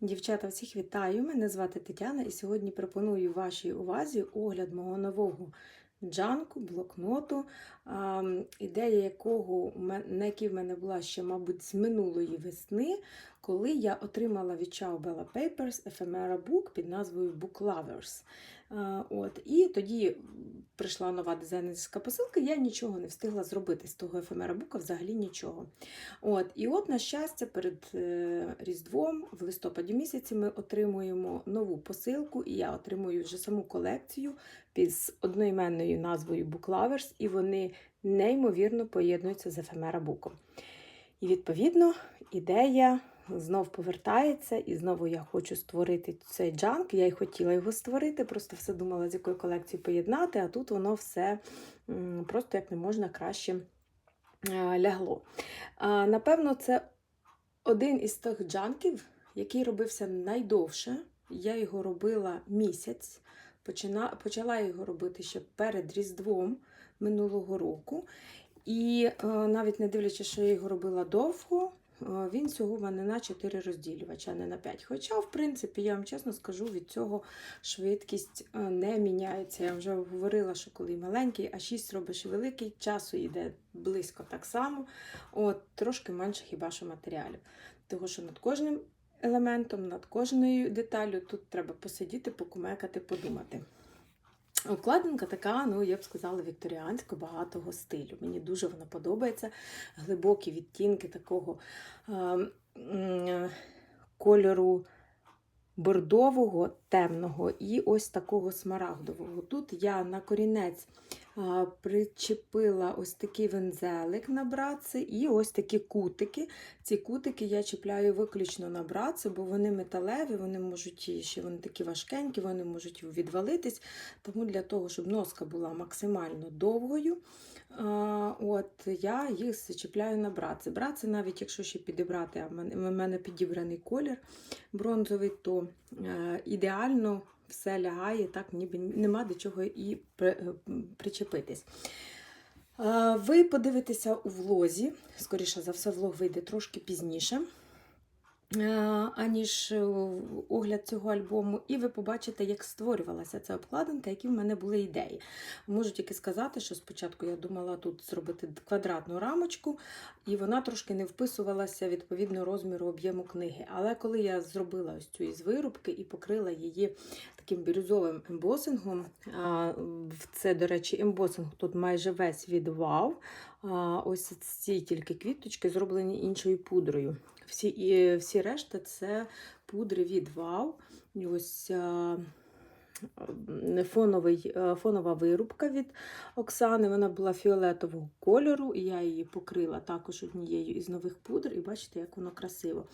Дівчата, всіх вітаю! Мене звати Тетяна, і сьогодні пропоную вашій увазі огляд мого нового джанку, блокноту, ідея якого на в мене була ще, мабуть, з минулої весни, коли я отримала від Ciao Bella Papers Ephemera Book під назвою Book Lovers. От, і тоді прийшла нова дизайнерська посилка, я нічого не встигла зробити з того ефемера бука, взагалі нічого. От, і от, на щастя, перед е, Різдвом в листопаді місяці ми отримуємо нову посилку, і я отримую вже саму колекцію з одноіменною назвою Book Lovers, і вони неймовірно поєднуються з ефемера буком. І відповідно ідея знов повертається, і знову я хочу створити цей джанк. Я й хотіла його створити, просто все думала, з якою колекцією поєднати, а тут воно все просто як не можна краще е, лягло. Напевно, це один із тих джанків, який робився найдовше. Я його робила місяць. Почала його робити ще перед Різдвом минулого року. І е, навіть не дивлячись, що я його робила довго, він всього в мене на 4 розділювача, а не на 5. Хоча, в принципі, я вам чесно скажу, від цього швидкість е, не міняється. Я вже говорила, що коли маленький, а 6 робиш великий, часу йде близько так само. От, трошки менше хіба що матеріалів. Того, що над кожним елементом, над кожною деталлю тут треба посидіти, покумекати, подумати. Обкладинка така, ну я б сказала, вікторіанська, багатого стилю. Мені дуже вона подобається. Глибокі відтінки такого е, е, кольору бордового, темного і ось такого смарагдового. Тут я на корінець причепила ось такий вензелик на братці і ось такі кутики. Ці кутики я чіпляю виключно на братці, бо вони металеві, вони можуть ще вони такі важкенькі, вони можуть відвалитись. Тому для того, щоб носка була максимально довгою, от я їх зачіпляю на братці. Братці, навіть якщо ще підібрати, а в мене, підібраний колір бронзовий, то е, ідеально все лягає, так ніби нема до чого і е, причепитись. Е, Ви подивитеся у влозі, скоріше за все, влог вийде трошки пізніше, е, аніж огляд цього альбому, і ви побачите, як створювалася ця обкладинка, які в мене були ідеї. Можу тільки сказати, що спочатку я думала тут зробити квадратну рамочку, і вона трошки не вписувалася відповідно розміру об'єму книги. Але коли я зробила ось цю із вирубки і покрила її таким бірюзовим ембосингом, це, до речі, ембосинг тут майже весь від а, ось ці тільки квіточки зроблені іншою пудрою. Всі, і, всі решта це пудри від. І ось фоновий, фонова вирубка від Оксани. Вона була фіолетового кольору, і я її покрила також однією із нових пудр. І бачите, як воно красиво.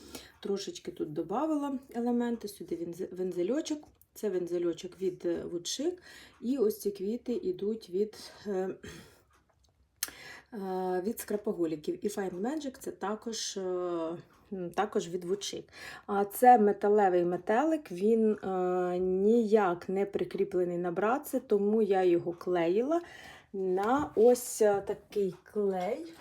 Трошечки тут додавала елементи, сюди вензе- вензельочок. Це вензельочок від е, Woodchick. І ось ці квіти йдуть від. е, е, Від скрапоголіків. І Fine Magic це також, також від Woodchick. А це металевий метелик, він ніяк не прикріплений на братці, тому я його клеїла на ось такий клей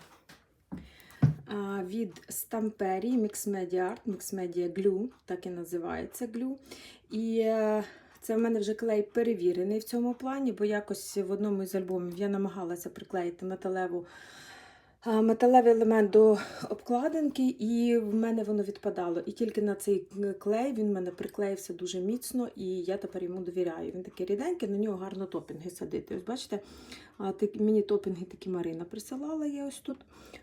від Stamperi Mix Media Art, Mix Media Glue, так і називається глю. І е, це в мене вже клей перевірений в цьому плані, бо якось в одному із альбомів я намагалася приклеїти металеву. Металевий елемент до обкладинки, і в мене воно відпадало. І тільки на цей клей він в мене приклеївся дуже міцно, і я тепер йому довіряю. Він такий ріденький, на нього гарно топінги садити. Ось бачите, мені топінги такі Марина присилала, я ось тут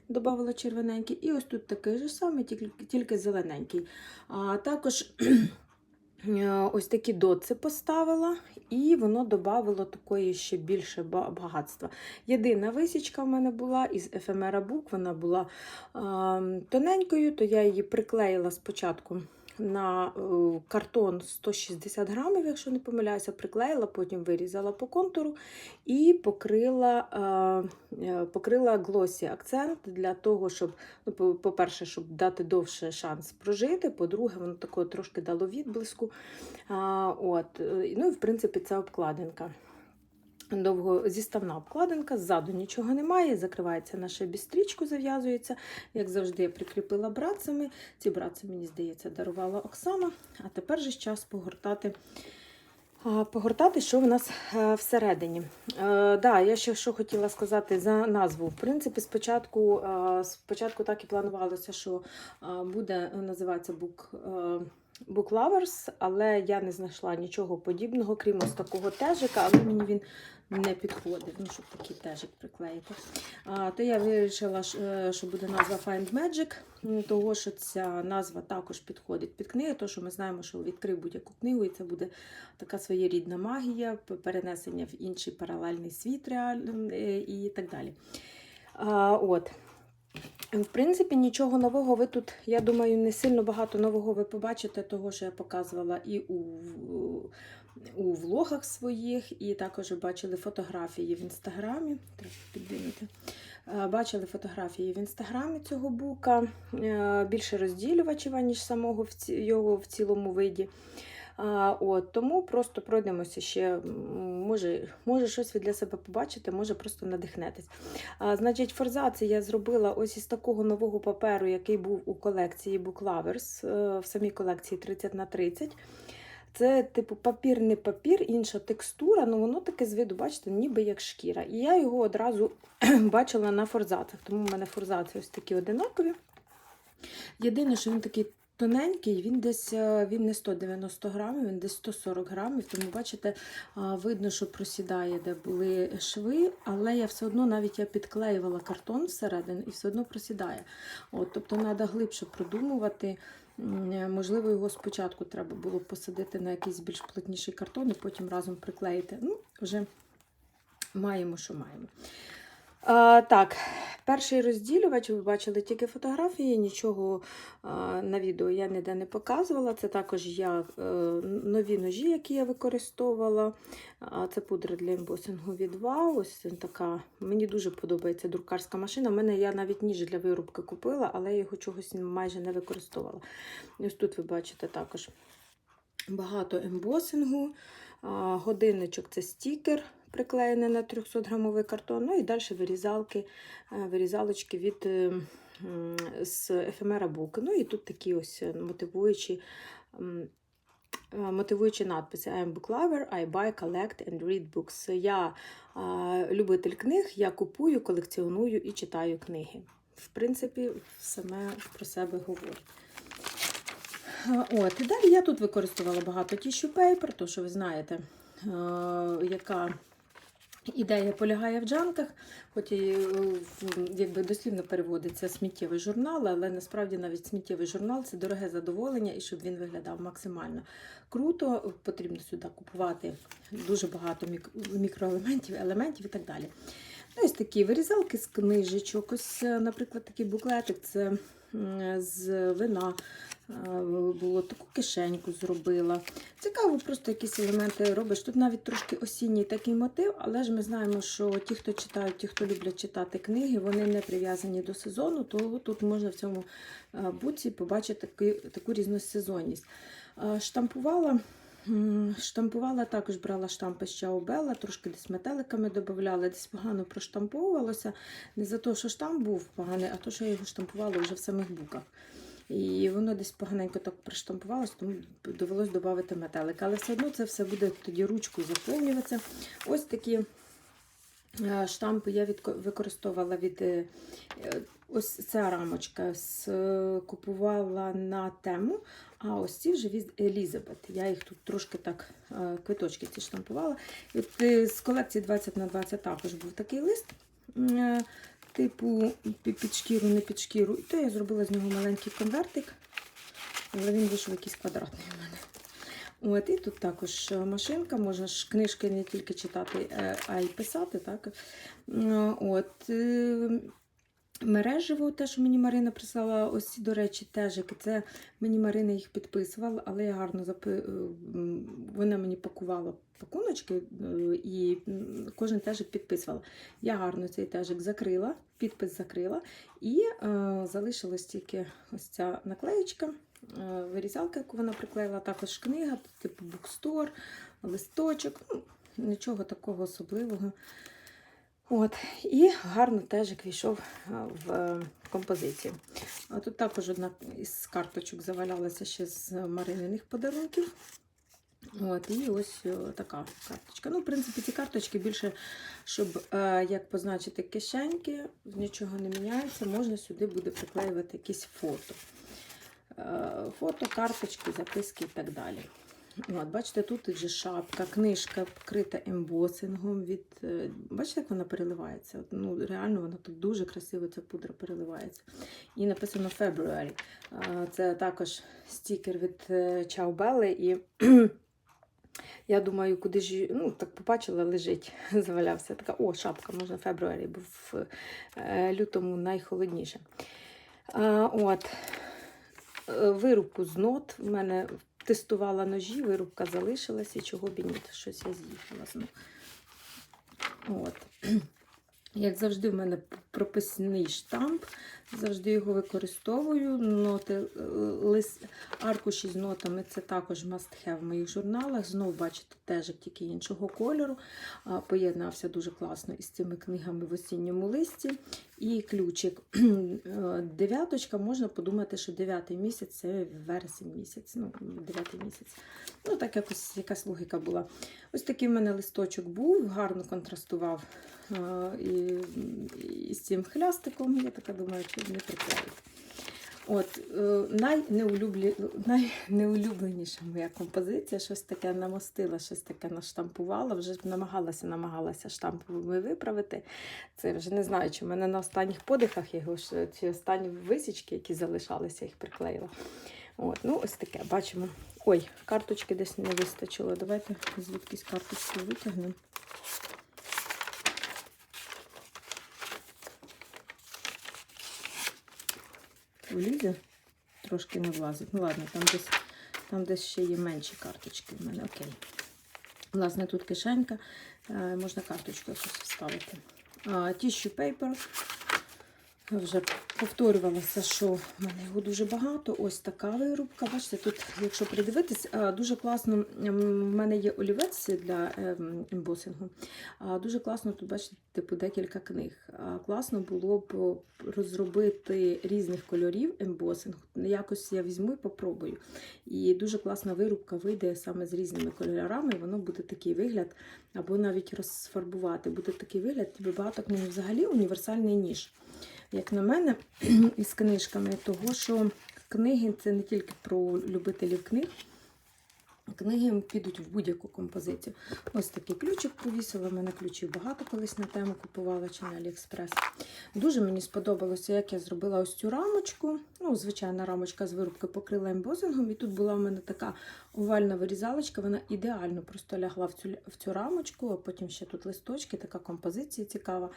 додавала червоненький. І ось тут такий же самий, тільки, тільки зелененький. А також ось такі доци поставила, і воно додавало такої ще більше багатства. Єдина висічка в мене була із ефемера бук, вона була а, тоненькою, то я її приклеїла спочатку на е, картон 160 грамів, якщо не помиляюся, приклеїла, потім вирізала по контуру і покрила, е, е, покрила глосі акцент для того, щоб, ну, по- по-перше, щоб дати довше шанс прожити. По-друге, воно такого трошки дало відблиску. От, ну і в принципі це обкладинка. Довго зіставна обкладинка, ззаду нічого немає, закривається на шибі стрічку, зав'язується. Як завжди, я прикріпила братцями. Ці братці, мені здається, дарувала Оксана. А тепер же час погортати. Погортати, що в нас е, всередині. Е, да, я ще що хотіла сказати за назву. В принципі, спочатку, е, спочатку так і планувалося, що е, буде називатися Book, Book Lovers, але я не знайшла нічого подібного, крім ось такого тежика, але мені він не підходив, ну, щоб такий тежик приклеїти. А, то я вирішила, що е, буде назва Find Magic, того що ця назва також підходить під книги, тому що ми знаємо, що відкрив будь-яку книгу, і це буде така своєрідна магія, перенесення в інший паралельний світ реальний е, і так далі. А, от. В принципі, нічого нового ви тут, я думаю, не сильно багато нового ви побачите, того, що я показувала і у, у влогах своїх, і також бачили фотографії в інстаграмі. Підвинути. Е, Бачили фотографії в інстаграмі цього бука, е, більше розділювачів, ніж самого його в цілому виді. А, от, тому просто пройдемося ще, може, може щось ви для себе побачите, може просто надихнетесь. А, значить, форзації я зробила ось із такого нового паперу, який був у колекції Book Lovers, е, в самій колекції 30 на 30. Це, типу, папір не папір, інша текстура, ну воно таке з виду, бачите, ніби як шкіра. І я його одразу бачила на форзацах, тому в мене форзації ось такі одинакові. Єдине, що він такий тоненький, він десь е, він не 190 грамів, він десь 140 грамів. Тому, бачите, видно, що просідає, де були шви, але я все одно навіть я підклеювала картон всередину і все одно просідає. От, тобто треба глибше продумувати. Е, Можливо, його спочатку треба було посадити на якийсь більш плотніший картон і потім разом приклеїти. Ну, вже маємо, що маємо. А, так, перший розділювач, ви бачили тільки фотографії, нічого а, на відео я ніде не показувала. Це також я е, нові ножі, які я використовувала. А, це пудра для ембосингу від Wow. Ось така. Мені дуже подобається друкарська машина. У мене я навіть ніж для вирубки купила, але я його чогось майже не використовувала. Ось тут ви бачите також багато ембосингу. А, Годинничок це стікер, приклеєний на 300 грамовий картон. Ну і далі вирізалки, е, вирізалочки від е, з ефемера буки. Ну і тут такі ось е, мотивуючі. Мотивуючі надписи I am book lover, I buy, collect and read books. Я а, любитель книг, я купую, колекціоную і читаю книги. В принципі, саме про себе говорить. А, От, і далі я тут використовувала багато tissue paper, то що ви знаєте, е, яка ідея полягає в джанках, хоч і е, якби дослівно переводиться сміттєвий журнал, але насправді навіть сміттєвий журнал це дороге задоволення, і щоб він виглядав максимально круто, потрібно сюди купувати дуже багато мікроелементів, елементів і так далі. Ну, ось такі вирізалки з книжечок. Ось, е, наприклад, такий буклетик це з вина. е, Було таку кишеньку зробила. Цікаво, просто якісь елементи робиш. Тут навіть трошки осінній такий мотив, але ж ми знаємо, що ті, хто читають, ті, хто люблять читати книги, вони не прив'язані до сезону, то тут можна в цьому е, буці побачити таку, різносезонність. Е, Штампувала. Штампувала також брала штампи з Чаобела, трошки десь метеликами додавала, десь погано проштамповувалося. Не за те, що штамп був поганий, а то, що я його штампувала вже в самих буках. І воно десь поганенько так приштампувалося, тому довелось додати метелик. Але все одно це все буде тоді ручкою заповнюватися. Ось такі штампи я використовувала від е, е, ось ця рамочка з, е, купувала на тему, а ось ці вже від Елізабет. Я їх тут трошки так е, квиточки ці штампувала. І от, е, з колекції 20 на 20 також був такий лист. е, Типу під шкіру, не під шкіру. І то я зробила з нього маленький конвертик, але він вийшов якийсь квадратний у мене. От, і тут також е, машинка, можна ж книжки не тільки читати, е, а й писати. Так? Е, От, е, мережево, те, що мені Марина прислала, ось ці, до речі, тежики. Це мені Марина їх підписувала, але я гарно запи... вона мені пакувала пакуночки і кожен тежик підписувала. Я гарно цей тежик закрила, підпис закрила, і е, залишилась тільки ось ця наклеєчка, вирізалка, яку вона приклеїла, також книга, типу букстор, листочок. Ну, нічого такого особливого. От, і гарно теж війшов в е, композицію. А тут також одна із карточок завалялася ще з Марининих подарунків. От, і ось е, така карточка. Ну, в принципі, ці карточки більше, щоб е, як позначити кишеньки, нічого не міняється, можна сюди буде приклеювати якісь фото. Е, фото, карточки, записки і так далі. От, бачите, тут вже шапка, книжка вкрита ембосингом. Від, е, бачите, як вона переливається? Ну, реально вона тут дуже красиво, ця пудра переливається. І написано February. Е, Це також стікер від Ciao Belle. І я думаю, куди ж, ну, так побачила, лежить, завалявся. Така, о, шапка, можна February, бо в лютому найхолодніше. От. Е, Вирубку з нот. В мене тестувала ножі, вирубка залишилась, і чого б і ні, щось я з'їхала знову. От. Як завжди, в мене прописний штамп, завжди його використовую. Ноти, е, лис, аркуші з нотами це також must have в моїх журналах. Знову бачите, теж тільки іншого кольору. Поєднався дуже класно із цими книгами в осінньому листі. І ключик. Е, Дев'яточка, можна подумати, що дев'ятий місяць це вересень місяць. Ну, дев'ятий місяць. Ну, так якось якась логіка була. Ось такий в мене листочок був, гарно контрастував е, з цим хлястиком. Я така думаю, не приклеїть. От, е, найнеулюблі... найнеулюбленіша моя композиція, щось таке намостила, щось таке наштампувала, вже намагалася, намагалася штампами виправити. Це вже не знаю, чи в мене на останніх подихах його чи останні висічки, які залишалися, їх приклеїла. От, ну, ось таке, бачимо. Ой, карточки десь не вистачило. Давайте звідкись карточку витягнемо. Влізе? Трошки не влазить. Ну ладно, там десь, там десь ще є менші карточки в мене. Окей. Власне, тут кишенька. Е, можна карточку якусь вставити. Tissue paper. Вже повторювалося, що в мене його дуже багато. Ось така вирубка. Бачите, тут, якщо придивитись, дуже класно. В мене є олівець для ем, ембосингу. Дуже класно тут, бачите, типу декілька книг. Класно було б розробити різних кольорів ембосинг. Якось я візьму і попробую. І дуже класна вирубка вийде саме з різними кольорами. Воно буде такий вигляд, або навіть розфарбувати. Буде такий вигляд, ніби багато книг взагалі універсальний ніж як на мене, із книжками, того що книги це не тільки про любителів книг. Книги підуть в будь-яку композицію. Ось такий ключик повісила. У мене ключів багато колись на тему купувала чи на Аліекспрес. Дуже мені сподобалося, як я зробила ось цю рамочку. Ну, звичайна рамочка з вирубки покрила ембозингом. І тут була в мене така овальна вирізалочка. Вона ідеально просто лягла в цю, в цю рамочку, а потім ще тут листочки, така композиція цікава.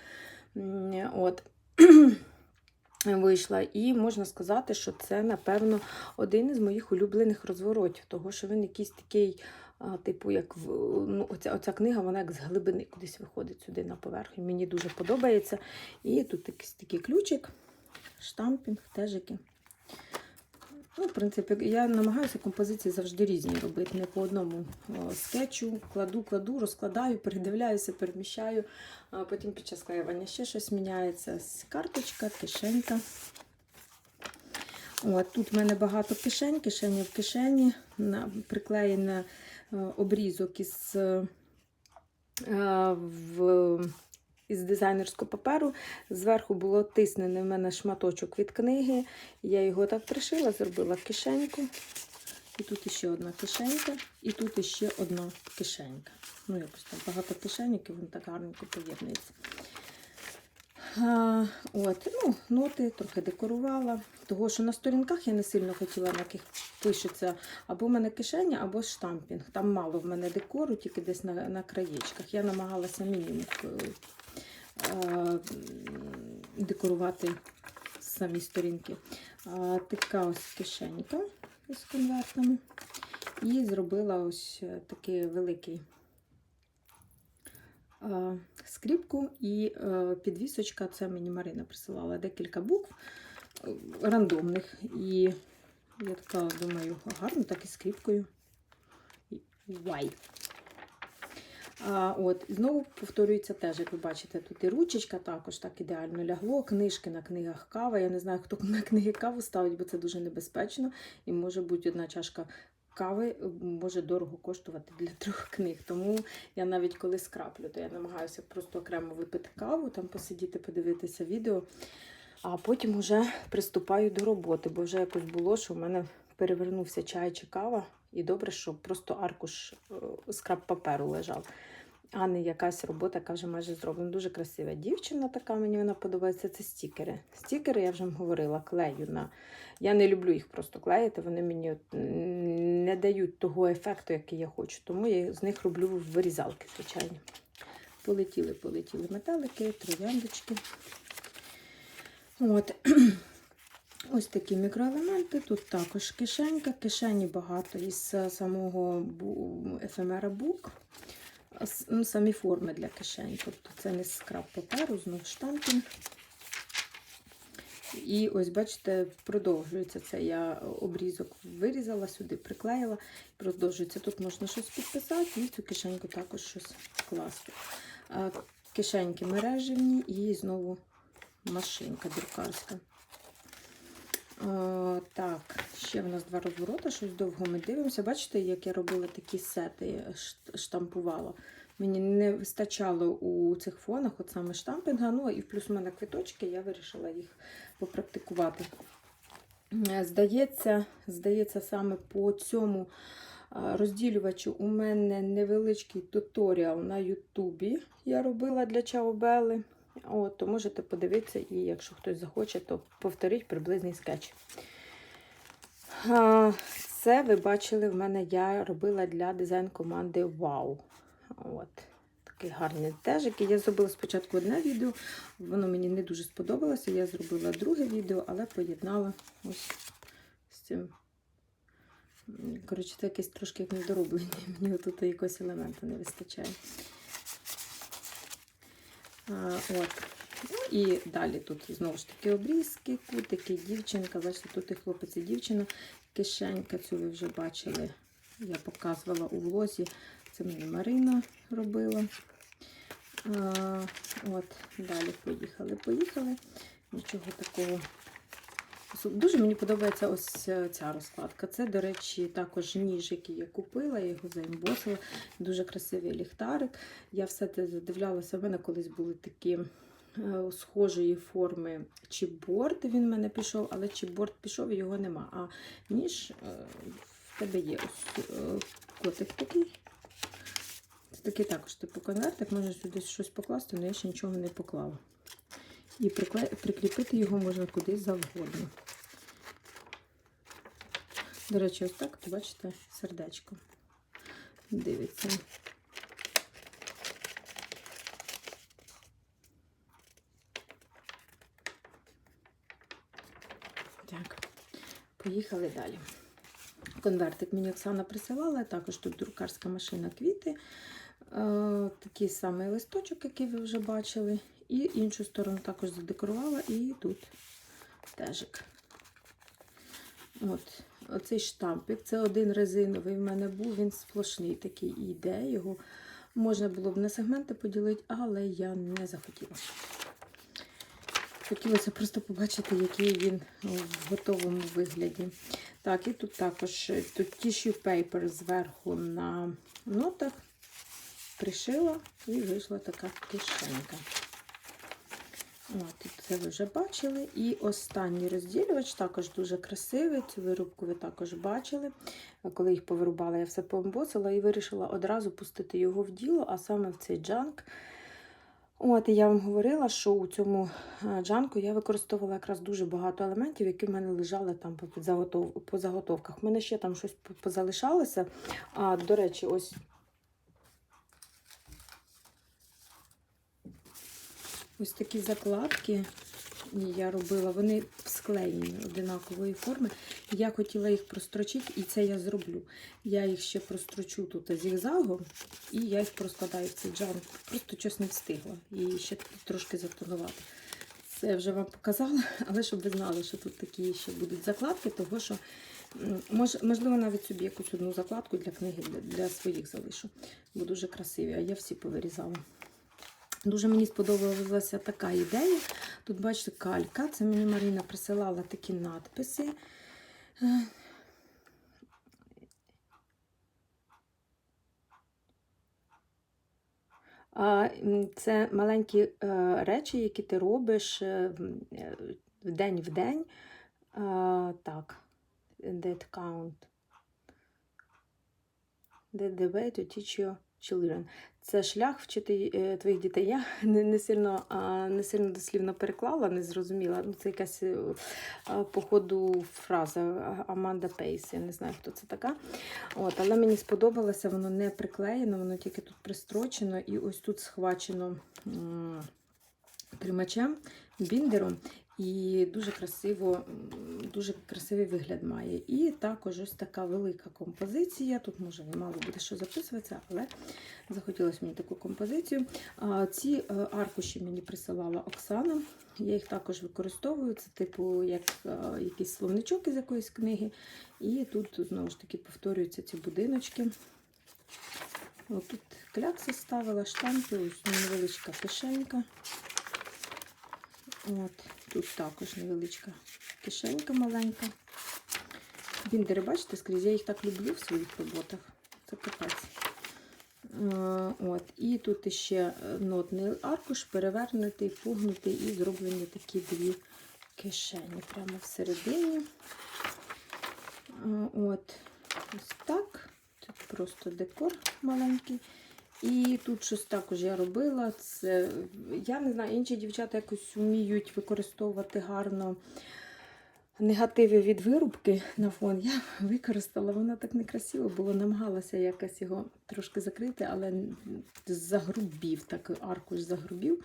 От. Вийшла, і можна сказати, що це, напевно, один із моїх улюблених розворотів, того що він якийсь такий, типу, як ну, оця, оця книга, вона як з глибини кудись виходить сюди на поверхню. Мені дуже подобається. І тут якийсь такий ключик, штампінг, тежики. Ну, в принципі, я намагаюся композиції завжди різні робити. Не по одному скетчу. Кладу, кладу, розкладаю, передивляюся, переміщаю. А потім під час склеювання ще щось міняється. Карточка, кишенька. От, тут в мене багато кишень, кишені в кишені, на, приклеєний обрізок із, е, в, із дизайнерського паперу. Зверху було тиснений в мене шматочок від книги. Я його так пришила, зробила кишеньку. І тут ще одна кишенька, і тут ще одна кишенька. Ну, якось так багато кишеньок, і воно так гарненько поєднується. А, от, ну, ноти трохи декорувала. Того, що на сторінках я не сильно хотіла, на яких пишеться або в мене кишеня, або штампінг. Там мало в мене декору, тільки десь на, на краєчках. Я намагалася мінімум е, декорувати самі сторінки. Така ось кишенька з конвертами. І зробила ось е, такий великий е, скріпку і е, підвісочка. Це мені Марина присилала декілька букв е, рандомних. І я така думаю, гарно, так і скріпкою. Вай. От, знову повторюється теж, як ви бачите, тут і ручечка також так ідеально лягло. Книжки на книгах кава. Я не знаю, хто на книги каву ставить, бо це дуже небезпечно. І може бути одна чашка кави е, може дорого коштувати для трьох книг. Тому я навіть коли скраплю, то я намагаюся просто окремо випити каву, там посидіти, подивитися відео. А потім вже приступаю до роботи, бо вже якось було, що в мене перевернувся чай чи кава, і добре, що просто аркуш е, скраб паперу лежав, а не якась робота, яка вже майже зроблена. Дуже красива дівчина така, мені вона подобається. Це стікери. Стікери, я вже говорила, клею на. Я не люблю їх просто клеїти, вони мені от, не дають того ефекту, який я хочу. Тому я з них роблю вирізалки, звичайно. Полетіли, полетіли метелики, трояндочки. От. Ось такі мікроелементи. Тут також кишенька. Кишені багато із е, самого ефемера бук. Ну, Самі форми для кишень. Тобто це не скраб паперу, знов штампінг. І ось, бачите, продовжується це. Я обрізок вирізала сюди, приклеїла. Продовжується. Тут можна щось підписати і цю кишеньку також щось класти. Кишеньки мережевні і знову машинка друкарська. О, так, ще в нас два розворота, щось довго ми дивимося. Бачите, як я робила такі сети, штампувала. Мені не вистачало у цих фонах, от саме штампінга. Ну і плюс у мене квиточки, я вирішила їх попрактикувати. Е, Здається, здається, саме по цьому а, розділювачу у мене невеличкий туторіал на Ютубі я робила для Чаобели. От, то можете подивитися, і якщо хтось захоче, то повторіть приблизний скетч. Це ви бачили, в мене я робила для дизайн-команди Wow. От. Такий гарний тежик. Я зробила спочатку одне відео, воно мені не дуже сподобалося. Я зробила друге відео, але поєднала ось з цим. Коротше, це якесь трошки як недороблення. Мені тут якогось елементу не вистачає. От. Ну і далі тут знову ж таки обрізки, кутики, дівчинка. Бачите, тут і хлопець і дівчина. Кишенька цю ви вже бачили. Я показувала у влозі. Це мені Марина робила. А, от, далі поїхали, поїхали. Нічого такого. Дуже мені подобається ось е, ця розкладка. Це, до речі, також ніж, який я купила, я його заімбосила. Дуже красивий ліхтарик. Я все це задивлялася. В мене колись були такі е, схожої форми чіпборд. Він в мене пішов, але чіпборд пішов і його нема. А ніж е, в тебе є ось котик такий. Це такий також типу конвертик, можна сюди щось покласти, але я ще нічого не поклала. І прикріпити його можна куди завгодно. До речі, ось так, бачите, сердечко. Дивиться. Так, поїхали далі. Конвертик мені Оксана присилала, також тут друкарська машина квіти. Е, такий самий листочок, який ви вже бачили. І іншу сторону також задекорувала, і тут тежик. От, оцей штампик. Це один резиновий в мене був, він сплошний такий і йде. Його можна було б на сегменти поділити, але я не захотіла. Хотілося просто побачити, який він в готовому вигляді. Так, і тут також тут tissue paper зверху на нотах. Пришила і вийшла така кишенька. Тут це ви вже бачили. І останній розділювач також дуже красивий. Цю вирубку ви також бачили. Коли їх повирубала, я все поембосила і вирішила одразу пустити його в діло, а саме в цей джанк. От, я вам говорила, що у цьому е, джанку я використовувала якраз дуже багато елементів, які в мене лежали там по, заготовках. У мене ще там щось позалишалося. А, до речі, ось ось такі закладки я робила. Вони склеєні одинакової форми. Я хотіла їх прострочити, і це я зроблю. Я їх ще прострочу тут зігзагом, і я їх проскладаю в цей джанк. Просто щось не встигла. І ще трошки затонувати. Це я вже вам показала, але щоб ви знали, що тут такі ще будуть закладки, того що Мож, можливо, навіть собі якусь одну закладку для книги для своїх залишу. Бо дуже красиві, а я всі повирізала. Дуже мені сподобалася така ідея. Тут, бачите, калька. Це мені Маріна присилала такі надписи. Це маленькі е, речі, які ти робиш е, в- е, день в день. Так, that count. That the way to teach your children. Це шлях вчити е, твоїх дітей. Я не, не, сильно, не сильно дослівно переклала, не зрозуміла. Ну, це якась е, а, по ходу фраза Аманда Пейс. Я не знаю, хто це така. От, але мені сподобалося, воно не приклеєно, воно тільки тут пристрочено і ось тут схвачено тримачем, біндером. І дуже красиво, дуже красивий вигляд має. І також ось така велика композиція. Тут може мало буде що записуватися, але захотілося мені таку композицію. Ці е, аркуші мені присилала Оксана. Я їх також використовую. Це типу як е, якийсь словничок із якоїсь книги. І тут знову ж таки повторюються ці будиночки. От тут клякси ставила, штампи, ось невеличка кишенька. От, тут також невеличка кишенька маленька. Біндери, бачите, скрізь, я їх так люблю в своїх роботах. Це капець. Е, От, і тут ще нотний аркуш, перевернутий, погнутий і зроблені такі дві кишені прямо всередині. Е, От, ось так. Це просто декор маленький. І тут щось також я робила. Це, я не знаю, інші дівчата якось вміють використовувати гарно негативи від вирубки на фон. Я використала, воно так некрасиво було, намагалася якось його трошки закрити, але загрубів, так аркуш загрубів.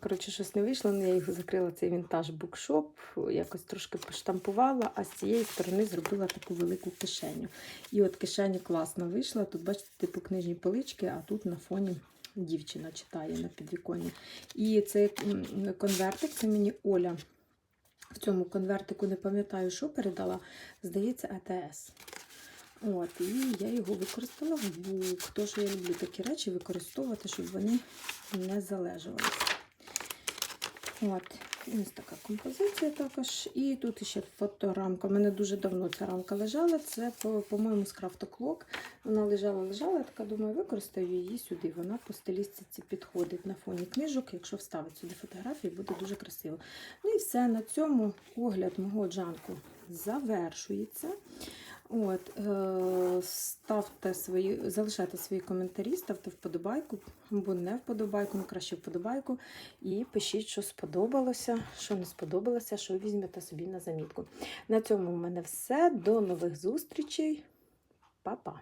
Коротше, щось не вийшло, але я його закрила цей вінтаж букшоп, якось трошки поштампувала, а з цієї сторони зробила таку велику кишеню. І от кишеня класно вийшла. Тут, бачите, типу книжні полички, а тут на фоні дівчина читає на підвіконні. І цей конвертик, це мені Оля. В цьому конвертику не пам'ятаю, що передала. Здається, АТС. От, і я його використала в бук. Тож я люблю такі речі використовувати, щоб вони не залежувалися. От, ось така композиція також. І тут ще фоторамка. У мене дуже давно ця рамка лежала. Це, по- по-моєму, з крафтоклок. Вона лежала, лежала. Я така думаю, використаю її сюди. Вона по стилістиці підходить на фоні книжок. Якщо вставити сюди фотографії, буде дуже красиво. Ну і все. На цьому огляд мого джанку завершується. От, е, ставте свої, залишайте свої коментарі, ставте вподобайку або не вподобайку, ну краще вподобайку. І пишіть, що сподобалося, що не сподобалося, що візьмете собі на замітку. На цьому в мене все. До нових зустрічей. Па-па!